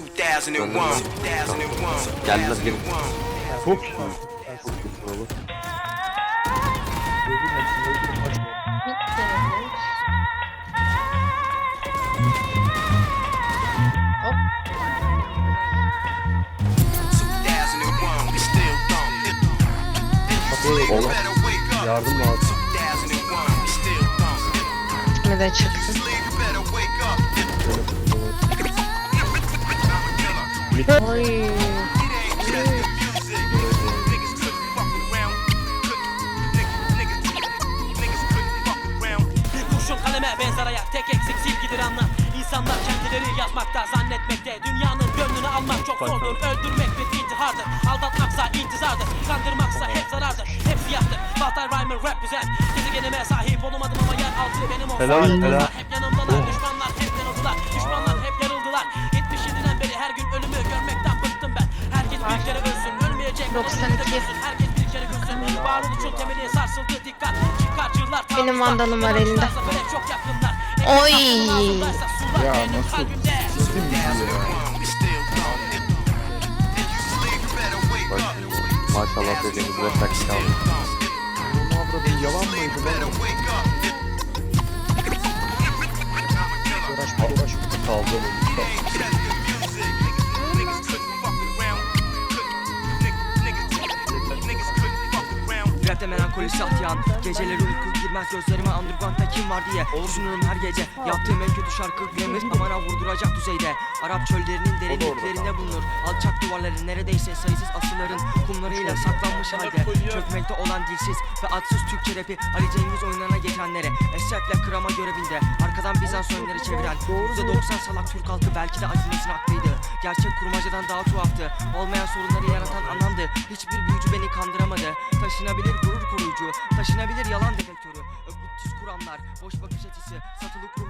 2001. 2001. Geldiler gelin. Çok iyi. Bitti. Hop. 2001. We still thump. Oğlum yardım lazım. 2001. We still thump. Bir de çıksın. Oy. Kurşun kaleme benzer hayat tek eksik silgidir anlam. İnsanlar kendileri yazmakta zannetmekte. Dünyanın gönlünü almak çok zordur. Öldürmek bir intihardır. Aldatmaksa intizardır. Kandırmaksa hep zarardır. Hepsi yaptı Baltar Rhymer represent Gezegenime sahip olamadım ama yer altı benim olsa. Helal, helal. 92. Benim vandalım var elinde. Oy. Ya nasıl? Sistem Maşallah dediğimiz 5 dakika. Yalan mıydı? Uğraşma uğraşma. Kaldı. Melankoli sahtiyan Geceleri uyku girmez gözlerime underground'da kim var diye. Düşünürüm her gece. Yaptığım en kötü şarkı Grammy Amana vurduracak düzeyde. Arap çöllerinin derinliklerinde bulunur. Alçak duvarları neredeyse sayısız asıların Kumlarıyla saklanmış halde. Çökmekte olan dilsiz ve adsız Türkçe rapi Ali Cengiz oyunlarına geçenlere. Esrefle kırama görevinde Arkadan Bizans oyunları çeviren %90 salak Türk halkı belki de acımasın haklıydı. Gerçek kurmacadan daha tuhaftı. Olmayan sorunları yaratan anlamdı. Hiçbir beni kandıramadı. Taşınabilir gurur koruyucu Taşınabilir yalan dedektörü. Ökütüz kuramlar Boş bakış açısı Satılık ruhlar